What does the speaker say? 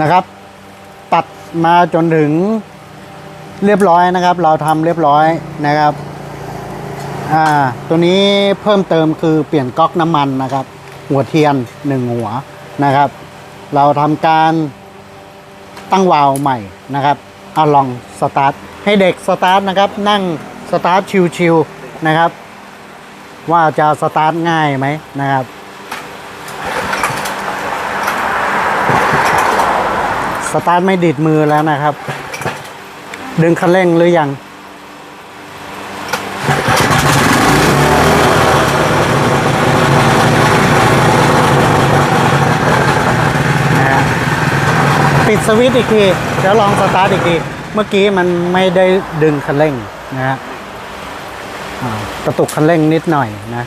นะครับตัดมาจนถึงเรียบร้อยนะครับ เราทำเรียบร้อยนะครับอ่าตัวนี้เพิ่มเติมคือเปลี่ยนก๊อกน้ำมันนะครับ หัวเทียนหนึ่งหัวนะครับ เราทำการตั้งวาล์วใหม่นะครับเอาลองสตาร์ทให้เด็กสตาร์ทนะครับ นั่งสตาร์ทชิวๆนะครับ ว่าจะสตาร์ทง่ายไหมนะครับ สตาร์ทไม่ดิดมือแล้วนะครับ ดึงคันเร่งหรือยังนะปิดสวิตช์อีกที เดี๋ยวลองสตาร์ทอีกที เมื่อกี้มันไม่ได้ดึงคันเร่งนะฮะกระตุกคันเร่งนิดหน่อยนะ